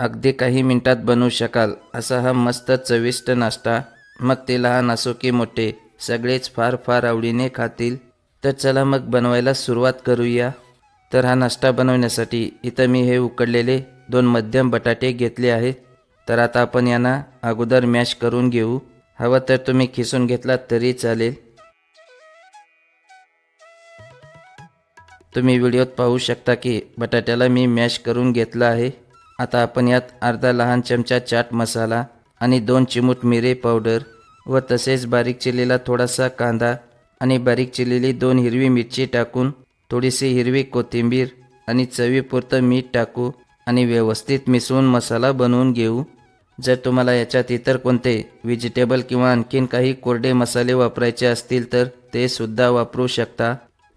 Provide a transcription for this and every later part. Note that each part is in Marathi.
अगदी काही मिनिटात बनवू शकाल. असा हा मस्त चविष्ट नाश्ता. मग ते लहान असो की मोठे सगळेच फार फार आवडीने खातील. तर चला मग बनवायला सुरुवात करूया. तर हा नाश्ता बनवण्यासाठी इथं मी हे उकडलेले दोन मध्यम बटाटे घेतले आहेत. तर आता आपण यांना अगोदर मॅश करून घेऊ. हवं तर तुम्ही खिसून घेतलात तरी चालेल. तुम्ही व्हिडिओत पाहू शकता की बटाट्याला मी मॅश करून घेतलं आहे. आता आपण यात अर्धा लहान चमचा चाट मसाला आणि दोन चिमूट मिरे पावडर व तसेच बारीक चिरलेला थोडासा कांदा आणि बारीक चिरलेली दोन हिरवी मिरची टाकून थोडीशी हिरवी कोथिंबीर आणि चवीपुरतं मीठ टाकू आणि व्यवस्थित मिसळून मसाला बनवून घेऊ. जर तुम्हाला याच्यात इतर कोणते व्हेजिटेबल किंवा आणखीन काही कोरडे मसाले वापरायचे असतील तर ते सुद्धा वापरू शकता.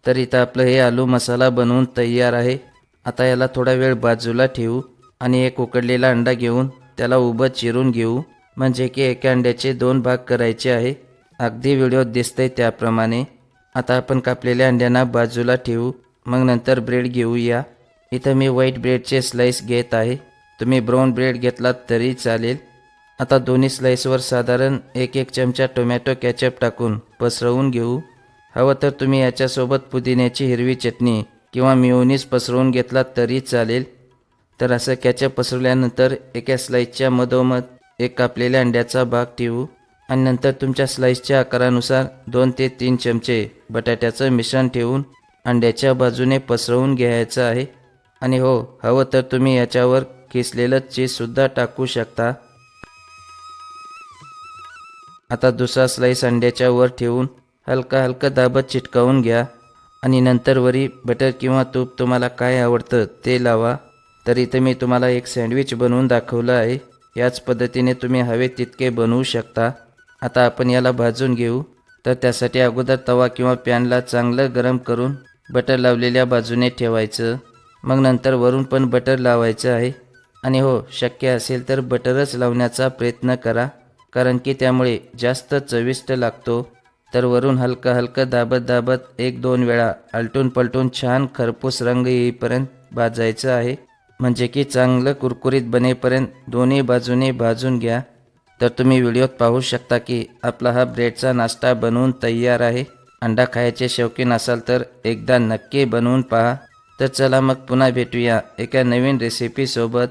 तर इथं आपलं हे आलू मसाला बनवून तयार आहे. आता याला थोडा वेळ बाजूला ठेवू. आणि एक उकडलेला अंडा घेऊन त्याला उभं चिरून घेऊ. म्हणजे की एका अंड्याचे दोन भाग करायचे आहे. अगदी व्हिडिओत दिसतंय त्याप्रमाणे. आता आपण कापलेल्या अंड्यांना बाजूला ठेवू. मग नंतर ब्रेड घेऊया. इथं मी व्हाईट ब्रेडचे स्लाईस घेत आहे. तुम्ही ब्राऊन ब्रेड घेतलात तरी चालेल. आता दोन्ही स्लाईसवर साधारण एक एक चमचा टोमॅटो कॅचअप टाकून पसरवून घेऊ. हवं तर तुम्ही याच्यासोबत पुदिन्याची हिरवी चटणी किंवा मिओनीस पसरवून घेतलात तरी चालेल. तर असं कॅचअप पसरवल्यानंतर एका स्लाईसच्या मधोमध एक कापलेल्या अंड्याचा भाग ठेवू आणि नंतर तुमच्या स्लाईसच्या आकारानुसार दोन ते तीन चमचे बटाट्याचं मिश्रण ठेवून अंड्याच्या बाजूने पसरवून घ्यायचं आहे. आणि हो हवं तर तुम्ही याच्यावर किसलेलं चीजसुद्धा टाकू शकता. आता दुसरा स्लाईस अंड्याच्या वर ठेवून हलका हलका दाबत चिटकावून घ्या. आणि नंतर वरी बटर किंवा तूप तुम्हाला काय आवडतं ते लावा. तर इथं मी तुम्हाला एक सँडविच बनवून दाखवलं आहे. याच पद्धतीने तुम्ही हवे तितके बनवू शकता. आता आपण याला भाजून घेऊ. तर त्यासाठी अगोदर तवा किंवा पॅनला चांगलं गरम करून बटर लावलेल्या बाजूने ठेवायचं. मग नंतर वरून पण बटर लावायचं आहे. आणि हो शक्य असेल तर बटरच लावण्याचा प्रयत्न करा. कारण की त्यामुळे जास्त चविष्ट लागतो. तर वरून हलकं हलकं दाबत दाबत एक दोन वेळा आलटून पलटून छान खरपूस रंग येईपर्यंत भाजायचं आहे. म्हणजे की चांगलं कुरकुरीत बनेपर्यंत दोन्ही बाजूने भाजून घ्या. तर तुम्ही व्हिडिओत पाहू शकता की आपला हा ब्रेडचा नाश्ता बनवून तयार आहे. अंडा खायचे शौकीन असाल तर एकदा नक्की बनवून पहा. तर चला मग पुन्हा भेटूया एका नवीन रेसिपीसोबत